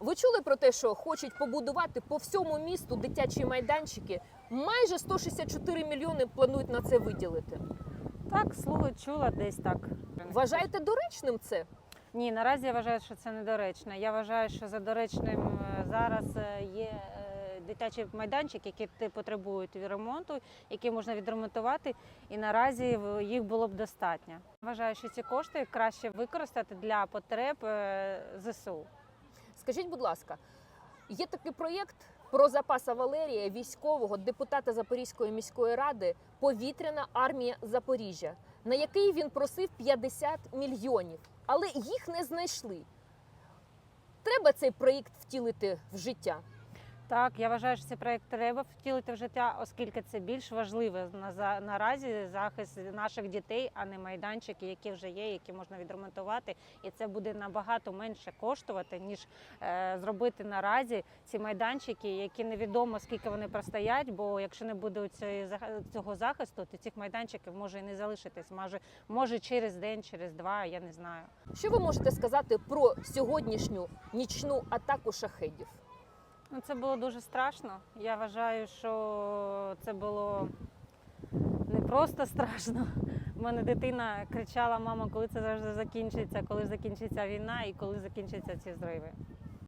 Ви чули про те, що хочуть побудувати по всьому місту дитячі майданчики? Майже 164 мільйони планують на це виділити. Так, слуги чула десь так. Вважаєте доречним це? Ні, наразі я вважаю, що це недоречно. Я вважаю, що за доречним е, зараз е, є е, дитячі майданчики, які те- потребують ремонту, які можна відремонтувати, і наразі їх було б достатньо. Вважаю, що ці кошти краще використати для потреб ЗСУ. Скажіть, будь ласка, є такий проєкт про запаса Валерія, військового депутата Запорізької міської ради Повітряна армія Запоріжжя, на який він просив 50 мільйонів, але їх не знайшли. Треба цей проєкт втілити в життя. Так, я вважаю, що цей проект треба втілити в життя, оскільки це більш важливе на за- наразі захист наших дітей, а не майданчики, які вже є, які можна відремонтувати. І це буде набагато менше коштувати, ніж е, зробити наразі ці майданчики, які невідомо скільки вони простоять. Бо якщо не буде цього захисту, то цих майданчиків може і не залишитись. Може, може через день, через два, я не знаю. Що ви можете сказати про сьогоднішню нічну атаку шахедів? Ну, це було дуже страшно. Я вважаю, що це було не просто страшно. У мене дитина кричала: мама, коли це завжди закінчиться, коли закінчиться війна і коли закінчаться ці зриви.